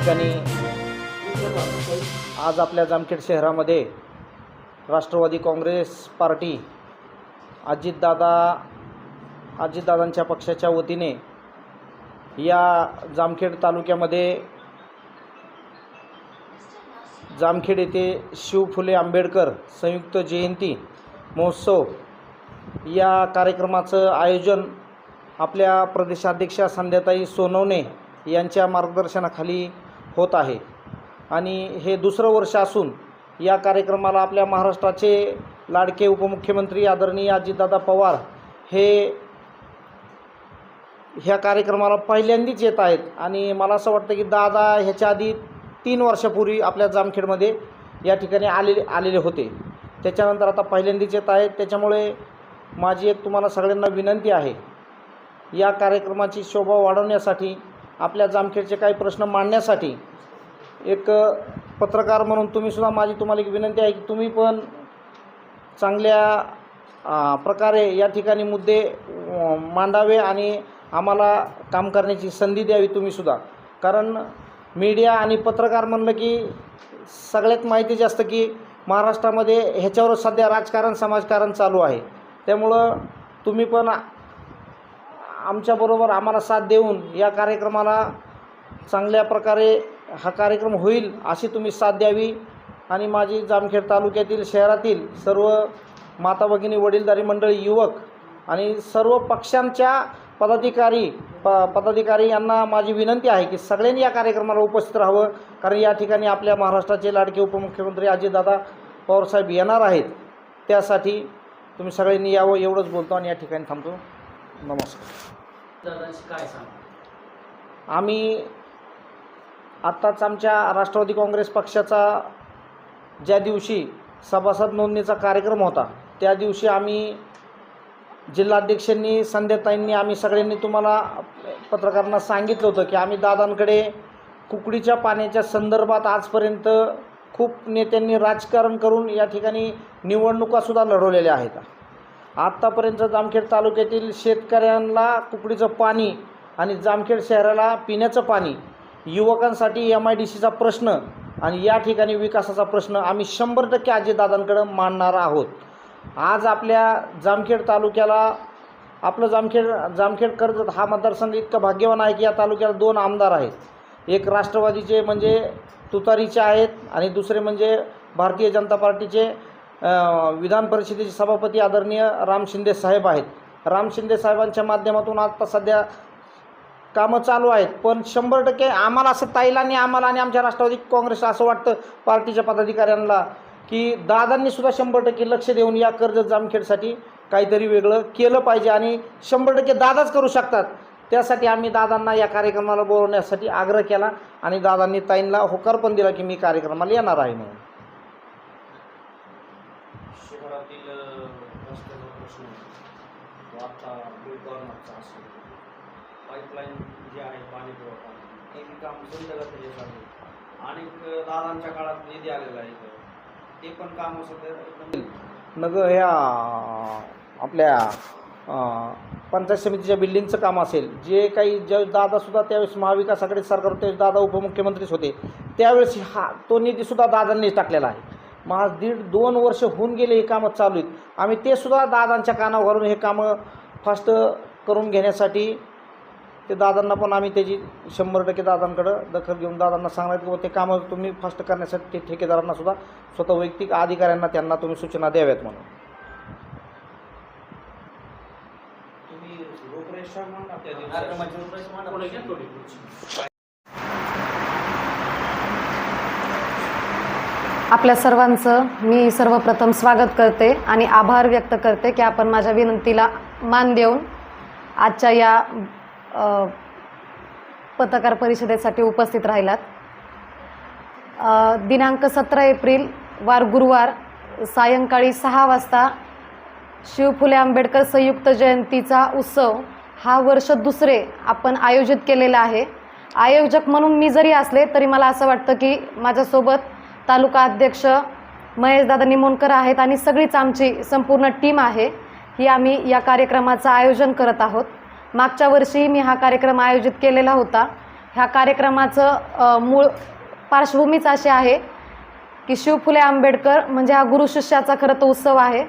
ठिकाणी आज आपल्या जामखेड शहरामध्ये राष्ट्रवादी काँग्रेस पार्टी अजितदादा अजितदादांच्या पक्षाच्या वतीने या जामखेड तालुक्यामध्ये जामखेड येथे शिव फुले आंबेडकर संयुक्त जयंती महोत्सव या कार्यक्रमाचं आयोजन आपल्या प्रदेशाध्यक्षा संध्याताई सोनवणे यांच्या मार्गदर्शनाखाली होत आहे. आणि हे दुसरं वर्ष असून या कार्यक्रमाला आपल्या महाराष्ट्राचे लाडके उपमुख्यमंत्री आदरणीय अजितदादा पवार हे ह्या कार्यक्रमाला पहिल्यांदाच येत आहेत. आणि मला असं वाटतं की दादा ह्याच्या आधी तीन वर्षापूर्वी आपल्या जामखेडमध्ये या ठिकाणी आलेले आलेले होते. त्याच्यानंतर आता पहिल्यांदाच येत आहेत. त्याच्यामुळे माझी एक तुम्हाला सगळ्यांना विनंती आहे या कार्यक्रमाची शोभा वाढवण्यासाठी आपल्या जामखेडचे काही प्रश्न मांडण्यासाठी एक पत्रकार म्हणून तुम्हीसुद्धा माझी तुम्हाला एक विनंती आहे की तुम्ही पण चांगल्या प्रकारे या ठिकाणी मुद्दे मांडावे आणि आम्हाला काम करण्याची संधी द्यावी तुम्हीसुद्धा कारण मीडिया आणि पत्रकार म्हणलं की सगळ्यात माहिती जास्त की महाराष्ट्रामध्ये ह्याच्यावर सध्या राजकारण समाजकारण चालू आहे. त्यामुळं तुम्ही पण आमच्याबरोबर आम्हाला साथ देऊन या कार्यक्रमाला चांगल्या प्रकारे हा कार्यक्रम होईल अशी तुम्ही साथ द्यावी. आणि माझी जामखेड तालुक्यातील शहरातील सर्व माता भगिनी वडीलधारी मंडळी युवक आणि सर्व पक्षांच्या पदाधिकारी प पदाधिकारी यांना माझी विनंती आहे की सगळ्यांनी या कार्यक्रमाला उपस्थित राहावं. कारण या ठिकाणी आपल्या महाराष्ट्राचे लाडके उपमुख्यमंत्री अजितदादा पवारसाहेब येणार आहेत. त्यासाठी तुम्ही सगळ्यांनी यावं एवढंच बोलतो आणि या ठिकाणी थांबतो. नमस्कार. काय सांग? आम्ही आत्ताच आमच्या राष्ट्रवादी काँग्रेस पक्षाचा ज्या दिवशी सभासद नोंदणीचा कार्यक्रम होता त्या दिवशी आम्ही जिल्हाध्यक्षांनी संध्याताईंनी आम्ही सगळ्यांनी तुम्हाला पत्रकारांना सांगितलं होतं की आम्ही दादांकडे कुकडीच्या पाण्याच्या संदर्भात आजपर्यंत खूप नेत्यांनी राजकारण करून या ठिकाणी निवडणुकासुद्धा लढवलेल्या आहेत. आत्तापर्यंत जामखेड तालुक्यातील शेतकऱ्यांना कुकडीचं पाणी आणि जामखेड शहराला पिण्याचं पाणी युवकांसाठी एम आय डी सीचा प्रश्न आणि या ठिकाणी विकासाचा प्रश्न आम्ही शंभर टक्के आजीदादांकडं मांडणार आहोत. आज आपल्या जामखेड तालुक्याला आपलं जामखेड जामखेड कर्जत हा मतदारसंघ इतका भाग्यवान आहे की या तालुक्याला दोन आमदार आहेत. एक राष्ट्रवादीचे म्हणजे तुतारीचे आहेत आणि दुसरे म्हणजे भारतीय जनता पार्टीचे विधान परिषदेचे सभापती आदरणीय राम शिंदे साहेब आहेत. राम शिंदे साहेबांच्या माध्यमातून आता सध्या कामं चालू आहेत. पण शंभर टक्के आम्हाला असं ताईला आणि आम्हाला आणि आमच्या राष्ट्रवादी काँग्रेस असं वाटतं पार्टीच्या पदाधिकाऱ्यांना की दादांनी सुद्धा शंभर टक्के लक्ष देऊन या कर्ज जामखेडसाठी काहीतरी वेगळं केलं पाहिजे आणि शंभर टक्के दादाच करू शकतात. त्यासाठी आम्ही दादांना या कार्यक्रमाला बोलवण्यासाठी आग्रह केला आणि दादांनी ताईंना होकार पण दिला की मी कार्यक्रमाला येणार आहे म्हणून. शहरातील रस्त्याचा प्रश्न तो आत्ता गुलकॉर्नरचा असेल. पाईपलाईन जे आहे पाणी पुरवठा हे काम संत गतीचे चालू आणि दादांच्या काळात निधी आलेला आहे ते पण काम सध्या एकदम नग ह्या आपल्या पंचायत समितीच्या बिल्डिंगचं काम असेल. जे काही ज्या दादासुद्धा त्यावेळेस महाविकास आघाडी सरकार होते दादा उपमुख्यमंत्रीच होते. त्यावेळेस हा तो निधीसुद्धा दादांनीच टाकलेला आहे. मग आज दीड दोन वर्ष होऊन गेले हे कामं चालू आहेत. आम्ही ते सुद्धा दादांच्या कानावर घालून हे कामं फास्ट करून घेण्यासाठी ते दादांना पण आम्ही त्याची शंभर टक्के दादांकडं दखल घेऊन दादांना सांगणार की ते कामं तुम्ही फास्ट करण्यासाठी ते ठेकेदारांना सुद्धा स्वतः वैयक्तिक अधिकाऱ्यांना त्यांना तुम्ही सूचना द्याव्यात म्हणून. तुम्ही आपल्या सर्वांचं मी सर्वप्रथम स्वागत करते आणि आभार व्यक्त करते की आपण माझ्या विनंतीला मान देऊन आजच्या या पत्रकार परिषदेसाठी उपस्थित राहिलात. दिनांक सतरा एप्रिल वार गुरुवार सायंकाळी सहा वाजता शिव फुले आंबेडकर संयुक्त जयंतीचा उत्सव हा वर्ष दुसरे आपण आयोजित केलेला आहे. आयोजक म्हणून मी जरी असले तरी मला असं वाटतं की माझ्यासोबत तालुका अध्यक्ष महेशदादा निमोणकर आहेत आणि सगळीच आमची संपूर्ण टीम आहे. ही आम्ही या कार्यक्रमाचं आयोजन करत आहोत. मागच्या वर्षी मी हा कार्यक्रम आयोजित केलेला होता. ह्या कार्यक्रमाचं मूळ पार्श्वभूमीच अशी आहे की शिव फुले आंबेडकर म्हणजे हा गुरु शिष्याचा खरं तर उत्सव आहे.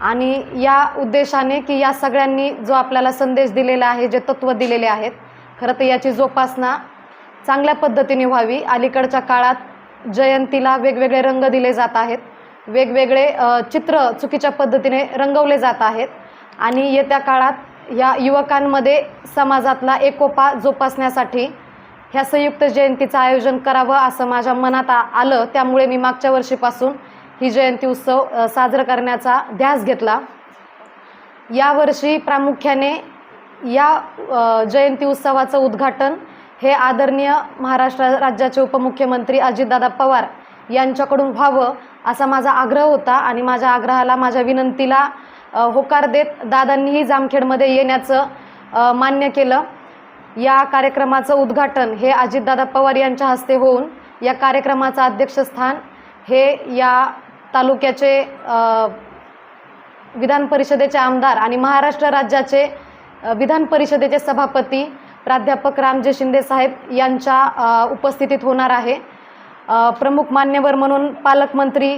आणि या उद्देशाने की या सगळ्यांनी जो आपल्याला संदेश दिलेला आहे जे तत्त्व दिलेले आहेत खरं तर याची जोपासना चांगल्या पद्धतीने व्हावी. अलीकडच्या काळात जयंतीला वेगवेगळे रंग दिले जात आहेत. वेगवेगळे चित्र चुकीच्या पद्धतीने रंगवले जात आहेत. आणि येत्या काळात या युवकांमध्ये समाजातला एकोपा जोपासण्यासाठी ह्या संयुक्त जयंतीचं आयोजन करावं असं माझ्या मनात आलं. त्यामुळे मी मागच्या वर्षीपासून ही जयंती उत्सव साजरा करण्याचा ध्यास घेतला. यावर्षी प्रामुख्याने या जयंती उत्सवाचं उद्घाटन हे आदरणीय महाराष्ट्र राज्याचे उपमुख्यमंत्री अजितदादा पवार यांच्याकडून व्हावं असा माझा आग्रह होता आणि माझ्या आग्रहाला माझ्या विनंतीला होकार देत दादांनीही जामखेडमध्ये येण्याचं मान्य केलं. या कार्यक्रमाचं उद्घाटन हे अजितदादा पवार यांच्या हस्ते होऊन या कार्यक्रमाचं अध्यक्षस्थान हे या तालुक्याचे विधान परिषदेचे आमदार आणि महाराष्ट्र राज्याचे विधान परिषदेचे सभापती प्राध्यापक रामजी शिंदे साहेब यांच्या उपस्थितीत होणार आहे. प्रमुख मान्यवर म्हणून पालकमंत्री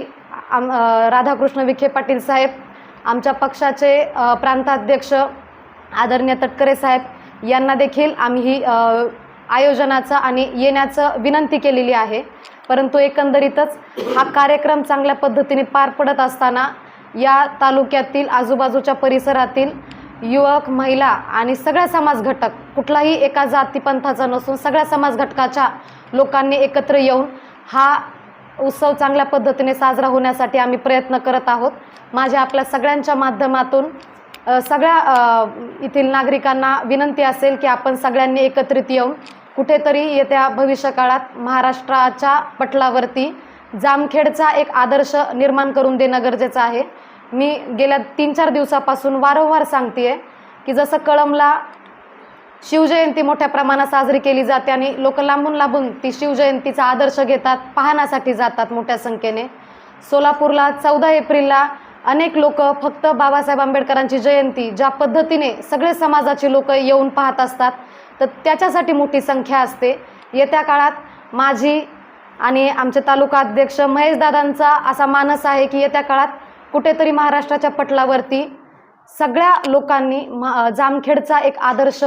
आम- राधाकृष्ण विखे पाटील साहेब आमच्या पक्षाचे प्रांताध्यक्ष आदरणीय तटकरे साहेब यांना देखील आम्ही ही आयोजनाचं आणि येण्याचं विनंती केलेली आहे. परंतु एकंदरीतच हा कार्यक्रम चांगल्या पद्धतीने पार पडत असताना या तालुक्यातील आजूबाजूच्या परिसरातील युवक महिला आणि सगळ्या समाज घटक कुठलाही एका जातीपंथाचा नसून सगळ्या समाज घटकाच्या लोकांनी एकत्र येऊन हा उत्सव चांगल्या पद्धतीने साजरा होण्यासाठी आम्ही प्रयत्न करत आहोत. माझ्या आपल्या सगळ्यांच्या माध्यमातून सगळ्या येथील नागरिकांना विनंती असेल की आपण सगळ्यांनी एकत्रित येऊन कुठेतरी येत्या भविष्यकाळात महाराष्ट्राच्या पटलावरती जामखेडचा एक आदर्श निर्माण करून देणं गरजेचं आहे. मी गेल्या तीन चार दिवसापासून वारंवार सांगते की जसं कळमला शिवजयंती मोठ्या प्रमाणात साजरी केली जाते आणि लोक लांबून लांबून ती शिवजयंतीचा आदर्श घेतात पाहण्यासाठी जातात मोठ्या संख्येने. सोलापूरला चौदा एप्रिलला अनेक लोक फक्त बाबासाहेब आंबेडकरांची जयंती ज्या पद्धतीने सगळे समाजाची लोक येऊन पाहत असतात तर त्याच्यासाठी मोठी संख्या असते. येत्या काळात माझी आणि आमचे तालुका अध्यक्ष महेशदादांचा असा मानस आहे की येत्या काळात कुठेतरी महाराष्ट्राच्या पटलावरती सगळ्या लोकांनी जामखेडचा एक आदर्श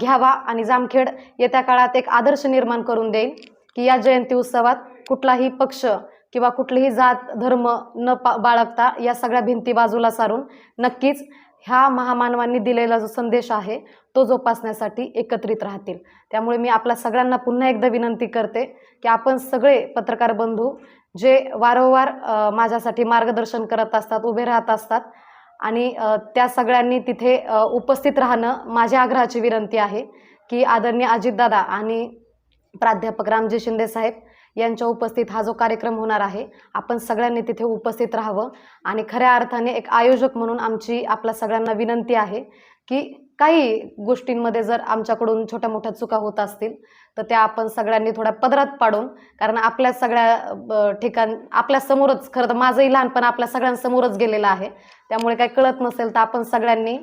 घ्यावा आणि जामखेड येत्या काळात एक आदर्श निर्माण करून देईल की या जयंती उत्सवात कुठलाही पक्ष किंवा कुठलीही जात धर्म न पा बाळगता या सगळ्या भिंती बाजूला सारून नक्कीच ह्या महामानवांनी दिलेला जो संदेश आहे तो जोपासण्यासाठी एकत्रित राहतील. त्यामुळे मी आपल्या सगळ्यांना पुन्हा एकदा विनंती करते की आपण सगळे पत्रकार बंधू जे वारंवार माझ्यासाठी मार्गदर्शन करत असतात उभे राहत असतात आणि त्या सगळ्यांनी तिथे उपस्थित राहणं माझ्या आग्रहाची विनंती आहे की आदरणीय अजितदादा आणि प्राध्यापक रामजी शिंदे साहेब यांच्या उपस्थित हा जो कार्यक्रम होणार आहे आपण सगळ्यांनी तिथे उपस्थित राहावं. आणि खऱ्या अर्थाने एक आयोजक म्हणून आमची आपल्या सगळ्यांना विनंती आहे की काही गोष्टींमध्ये जर आमच्याकडून छोट्या मोठ्या चुका होत असतील तर त्या आपण सगळ्यांनी थोड्या पदरात पाडून कारण आपल्या सगळ्या ठिकाण आपल्या समोरच खरं तर माझंही लहानपण आपल्या सगळ्यांसमोरच गेलेलं आहे. त्यामुळे काही कळत नसेल तर आपण सगळ्यांनी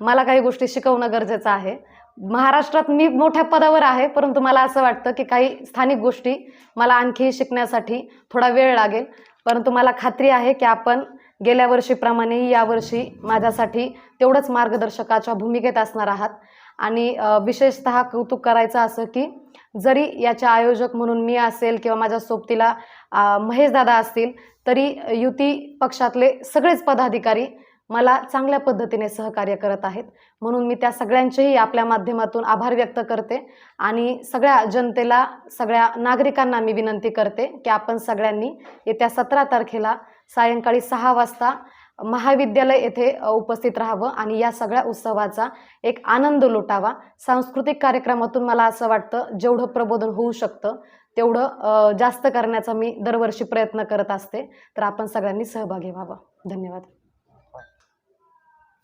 मला काही गोष्टी शिकवणं गरजेचं आहे. महाराष्ट्रात मी मोठ्या पदावर आहे परंतु मला असं वाटतं की काही स्थानिक गोष्टी मला आणखी शिकण्यासाठी थोडा वेळ लागेल. परंतु मला खात्री आहे की आपण गेल्या वर्षीप्रमाणे यावर्षी माझ्यासाठी तेवढंच मार्गदर्शकाच्या भूमिकेत असणार आहात. आणि विशेषत विशेषतः कौतुक करायचं असं की जरी याचे आयोजक म्हणून मी असेल किंवा माझ्या सोबतीला महेशदादा असतील तरी युती पक्षातले सगळेच पदाधिकारी मला चांगल्या पद्धतीने सहकार्य करत आहेत. म्हणून मी त्या सगळ्यांचेही आपल्या माध्यमातून आभार व्यक्त करते आणि सगळ्या जनतेला सगळ्या नागरिकांना मी विनंती करते की आपण सगळ्यांनी येत्या सतरा तारखेला सायंकाळी सहा वाजता महाविद्यालय येथे उपस्थित राहावं आणि या सगळ्या उत्सवाचा एक आनंद लुटावा. सांस्कृतिक कार्यक्रमातून मला असं वाटतं जेवढं प्रबोधन होऊ शकतं तेवढं जास्त करण्याचा मी दरवर्षी प्रयत्न करत असते. तर आपण सगळ्यांनी सहभागी व्हावं. धन्यवाद.